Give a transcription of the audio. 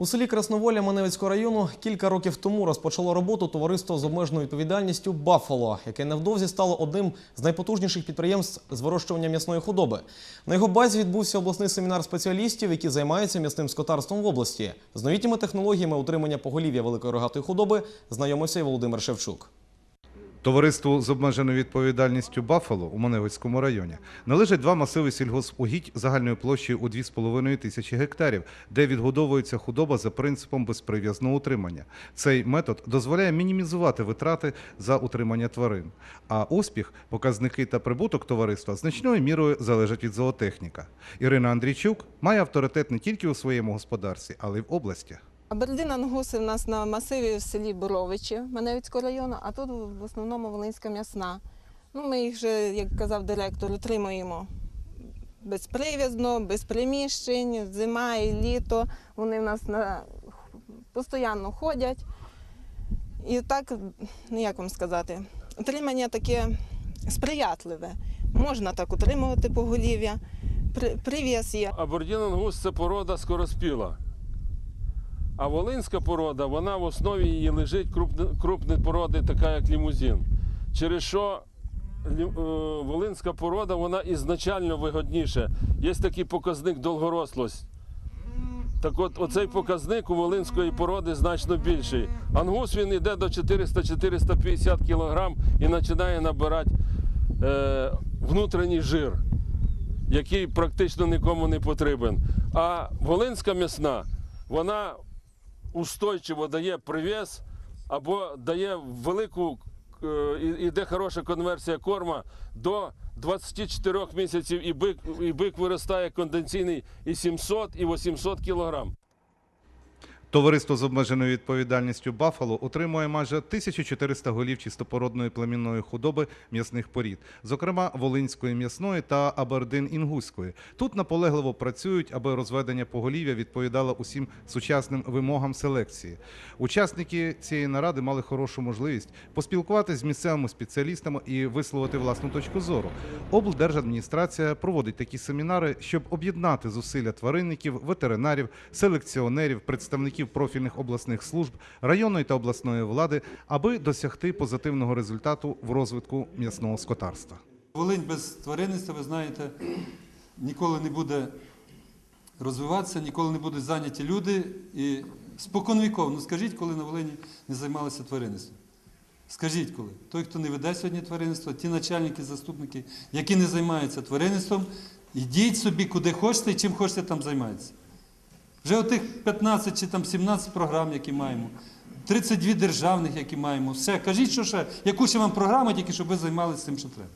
У селі Красноволя Маневицького району кілька років тому розпочало роботу товариство з обмеженою відповідальністю Баффало, яке невдовзі стало одним з найпотужніших підприємств з вирощування м'ясної худоби. На його базі відбувся обласний семінар спеціалістів, які займаються м'ясним скотарством в області. З новітніми технологіями утримання поголів'я великої рогатої худоби знайомився і Володимир Шевчук. Товариству з обмеженою відповідальністю Баффало у Маневицькому районі належать два масиви сільгоспугідь загальною площею у 2,5 тисячі гектарів, де відгодовується худоба за принципом безприв'язного утримання. Цей метод дозволяє мінімізувати витрати за утримання тварин. А успіх, показники та прибуток товариства значною мірою залежать від зоотехніка. Ірина Андрійчук має авторитет не тільки у своєму господарстві, але й в області. Абердин Ангуси в нас на масиві в селі Боровичі Маневицького району, а тут в основному Волинська м'ясна. Ну, ми їх вже, як казав директор, утримуємо безприв'язно, без приміщень, зима і літо. Вони в нас на... постійно ходять. І так, ну як вам сказати, утримання таке сприятливе. Можна так утримувати поголів'я. При- Прив'яз є. Абердін ангус це порода скороспіла. А волинська порода, вона в основі її лежить крупні, породи, така як лімузин. Через що е, волинська порода, вона ізначально вигодніша. Є такий показник довгорослость. Так от оцей показник у волинської породи значно більший. Ангус він йде до 400-450 кг і починає набирати е, внутрішній жир який практично нікому не потрібен. А волинська м'ясна, вона устойчиво дає привіз або дає велику, е, іде хороша конверсія корма до 24 місяців, і бик, і бик виростає конденційний і 700, і 800 кілограм. Товариство з обмеженою відповідальністю Баффало утримує майже 1400 голів чистопородної племінної худоби м'ясних порід, зокрема Волинської м'ясної та Абердин-Інгуської. Тут наполегливо працюють, аби розведення поголів'я відповідало усім сучасним вимогам селекції. Учасники цієї наради мали хорошу можливість поспілкуватися з місцевими спеціалістами і висловити власну точку зору. Облдержадміністрація проводить такі семінари, щоб об'єднати зусилля тваринників, ветеринарів, селекціонерів, представників профільних обласних служб, районної та обласної влади, аби досягти позитивного результату в розвитку м'ясного скотарства. Волинь без тваринництва, ви знаєте, ніколи не буде розвиватися, ніколи не будуть зайняті люди. І споконвіков, ну скажіть, коли на Волині не займалися тваринництвом. Скажіть коли. Той, хто не веде сьогодні тваринництво, ті начальники, заступники, які не займаються тваринництвом, йдіть собі куди хочете і чим хочете там займайтеся. Вже отих 15 чи там 17 програм, які маємо, 32 державних, які маємо. Все, кажіть, що ще, яку ще вам програму, тільки щоб ви займалися цим, що треба.